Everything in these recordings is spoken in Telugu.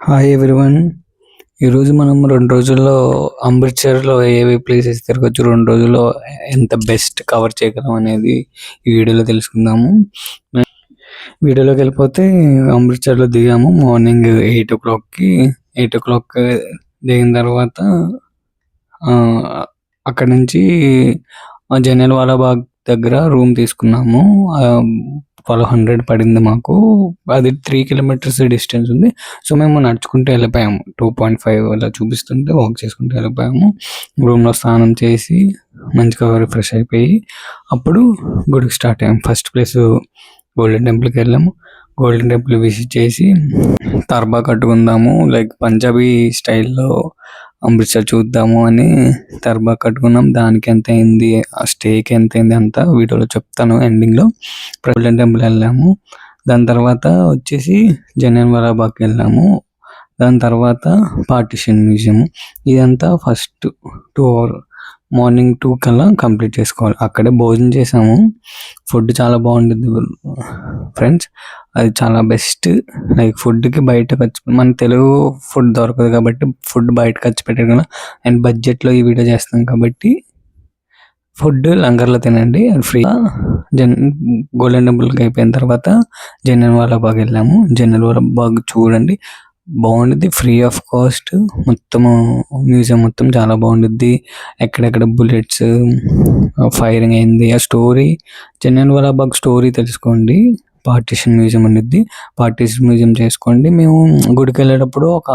హాయ్ ఎవ్రీవన్ ఈరోజు మనం రెండు రోజుల్లో అమృత్సర్లో ఏవే ప్లేసెస్ తిరగచ్చు రెండు రోజుల్లో ఎంత బెస్ట్ కవర్ చేయగలం అనేది ఈ వీడియోలో తెలుసుకుందాము. వీడియోలోకి వెళ్ళిపోతే అమృత్సర్లో దిగాము. మార్నింగ్ ఎయిట్ ఓ క్లాక్కి ఎయిట్ ఓ క్లాక్ దిగిన తర్వాత ఆ, అక్కడ నుంచి జనరల్ బాగ్ దగ్గర రూమ్ తీసుకున్నాము. ట్వెల్వ్ హండ్రెడ్ పడింది మాకు. అది త్రీ కిలోమీటర్స్ డిస్టెన్స్ ఉంది. సో మేము నడుచుకుంటూ వెళ్ళిపోయాము. టూ పాయింట్ ఫైవ్ అలా చూపిస్తుంటే వాక్ చేసుకుంటూ వెళ్ళిపోయాము. రూమ్లో స్నానం చేసి మంచిగా రిఫ్రెష్ అయిపోయి అప్పుడు గుడికి స్టార్ట్ అయ్యాము ఫస్ట్ ప్లేస్ గోల్డెన్ టెంపుల్కి వెళ్ళాము. గోల్డెన్ టెంపుల్ విజిట్ చేసి తర్బా కట్టుకుందాము. లైక్ పంజాబీ స్టైల్లో అమృత్సర్ చూద్దాము అని తర్బా కట్టుకున్నాం. దానికి ఎంత అయింది ఆ స్టేకి ఎంత అయింది అంతా వీడియోలో చెప్తాను ఎండింగ్లో గోల్డెన్ టెంపుల్ వెళ్ళాము. దాని తర్వాత వచ్చేసి జనన్ వాలాబాగ్కి వెళ్ళాము. దాని తర్వాత పార్టిషన్ మ్యూజియం. ఇదంతా first two hour morning two కల్లా కంప్లీట్ చేసుకోవాలి. అక్కడే భోజనం చేసాము. ఫుడ్ చాలా బాగుంటుంది ఫ్రెండ్స్ అది చాలా బెస్ట్ లైక్ ఫుడ్కి బయట ఖర్చు మన తెలుగు ఫుడ్ దొరకదు కాబట్టి ఫుడ్ బయట ఖర్చు పెట్టారు కదా అండ్ బడ్జెట్లో ఈ వీడియో చేస్తాం కాబట్టి ఫుడ్ లంగర్లో తినండి. అండ్ ఫ్రీగా జన్ గోల్డెన్ టెంపుల్కి అయిపోయిన తర్వాత జనరల్ వాళ్ళ బాగ్ వెళ్ళాము. జనరల్ వాళ్ళ బాగ్ చూడండి. బాగుండిద్ది. ఫ్రీ ఆఫ్ కాస్ట్ మొత్తం మ్యూజియం మొత్తం చాలా బాగుండిద్ది. ఎక్కడెక్కడ బుల్లెట్స్ ఫైరింగ్ అయింది. ఆ స్టోరీ జనరల్ వాళ్ళ బాగ్ స్టోరీ తెలుసుకోండి. పార్టీషన్ మ్యూజియం ఉండిద్ది. పార్టీషన్ మ్యూజియం చేసుకోండి. మేము గుడికి వెళ్ళేటప్పుడు ఒక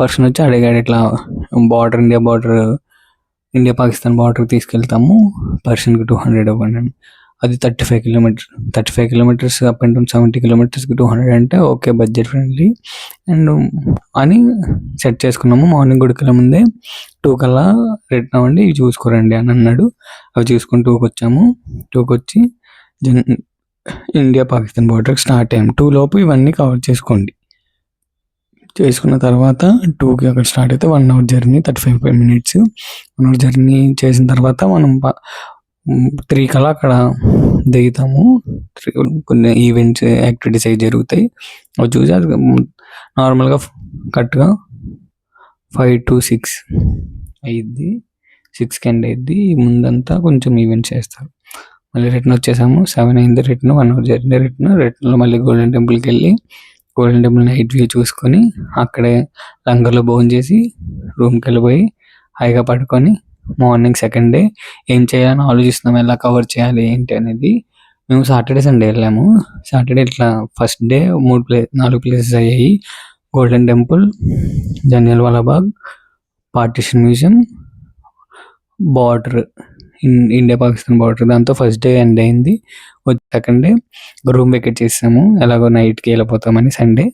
పర్సన్ వచ్చి అడిగాడు ఇట్లా border India border India Pakistan border తీసుకెళ్తాము. పర్సన్కి టూ హండ్రెడ్ ఇవ్వండి అది thirty five kilometre thirty five kilometres up and down seventy కిలోమీటర్స్కి two hundred అంటే ఓకే బడ్జెట్ ఫ్రెండ్లీ. అండ్ అని సెట్ చేసుకున్నాము. మార్నింగ్ గుడికి ముందే టూ కల్లా రిటర్న్ అవ్వండి ఇవి చూసుకోరండి అని అన్నాడు. అవి చూసుకుని టూకి వచ్చాము టూకి వచ్చి జన్ ఇండియా పాకిస్తాన్ బార్డర్కి స్టార్ట్ అయ్యాము టూ లోపు ఇవన్నీ కవర్ చేసుకోండి. చేసుకున్న తర్వాత టూకి అక్కడ స్టార్ట్ అయితే one hour journey thirty five five minutes one hour journey చేసిన తర్వాత మనం త్రీ కల అక్కడ దిగుతాము. కొన్ని ఈవెంట్స్ యాక్టివిటీస్ అవి జరుగుతాయి. అవి చూసి అది నార్మల్గా కరెక్ట్గా ఫైవ్ టు సిక్స్ అయ్యిద్ది సిక్స్కి ఎండ్ అయ్యిద్ది ముందంతా కొంచెం ఈవెంట్స్ చేస్తారు. మళ్ళీ రిటర్న్ వచ్చేసాము. సెవెన్ అయింది return one hour journey return. రిటర్న్లో మళ్ళీ గోల్డెన్ టెంపుల్కి వెళ్ళి గోల్డెన్ టెంపుల్ నైట్ వ్యూ చూసుకొని అక్కడే లంగర్లో భోజనం చేసి రూమ్కి వెళ్ళిపోయి హాయిగా పడుకొని మార్నింగ్ సెకండ్ డే ఏం చేయాలని ఆలోచిస్తున్నాం. ఎలా కవర్ చేయాలి ఏంటి అనేది మేము సాటర్డే సండే వెళ్ళాము. సాటర్డే ఇట్లా ఫస్ట్ డే మూడు ప్లే నాలుగు ప్లేసెస్ అయ్యాయి. Golden temple Jallianwala Walabagh partition museum border India Pakistan border. దాంతో ఫస్ట్ డే ఎండ్ అయింది. సెకండ్ డే రూమ్ వెకెట్ చేసాము. ఎలాగో నైట్కి వెళ్ళిపోతామని సండే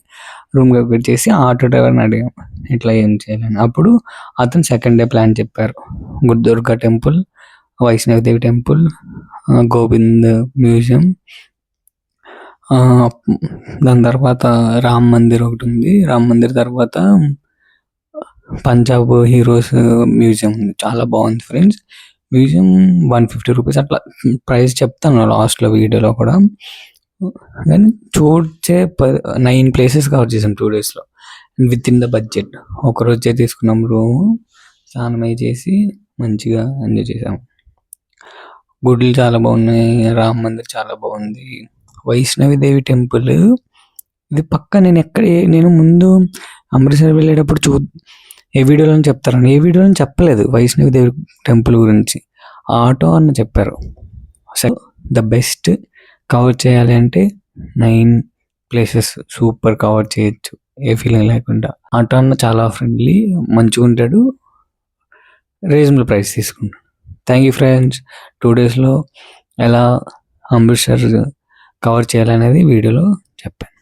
రూమ్ వెకెట్ చేసి ఆటో డ్రైవర్ని అడిగాము ఇట్లా ఏం చేయాలని? అప్పుడు అతను సెకండ్ డే ప్లాన్ చెప్పారు. Durga temple Vaishno Devi temple Gobind museum దాని తర్వాత రామ్ మందిర్ ఒకటి ఉంది. రామ్ మందిర్ తర్వాత పంజాబ్ హీరోస్ మ్యూజియం ఉంది. చాలా బాగుంది friends. Museum one fifty rupees అట్లా. ప్రైస్ చెప్తాను లాస్ట్లో వీడియోలో కూడా. కానీ చూడ్చే నైన్ ప్లేసెస్ కవర్ చేసాం టూ డేస్లో. With in the budget. ఒక రోజే తీసుకున్నాం రూమ్. స్నానం అయి చేసి మంచిగా ఎంజాయ్ చేసాం గుడులు చాలా బాగున్నాయి. రామ్ మందిర్ చాలా బాగుంది. వైష్ణవి దేవి టెంపుల్. ఇది పక్క నేను ఎక్కడ నేను ముందు అమృత్సర్ వెళ్ళేటప్పుడు చూ ఏ వీడియోలో చెప్తారని ఏ వీడియోలో చెప్పలేదు వైష్ణవి దేవి టెంపుల్ గురించి. ఆటో అని చెప్పారు. అసలు ద బెస్ట్ కవర్ చేయాలి అంటే నైన్ ప్లేసెస్ సూపర్ కవర్ చేయొచ్చు ఏ ఫీలింగ్ లేకుండా. ఆటో అన్న చాలా ఫ్రెండ్లీ మంచిగా ఉంటాడు రీజనబుల్ ప్రైస్ తీసుకుంటాడు. Thank you friends. టూ డేస్లో ఎలా అమృత్సర్ కవర్ చేయాలనేది వీడియోలో చెప్పాను.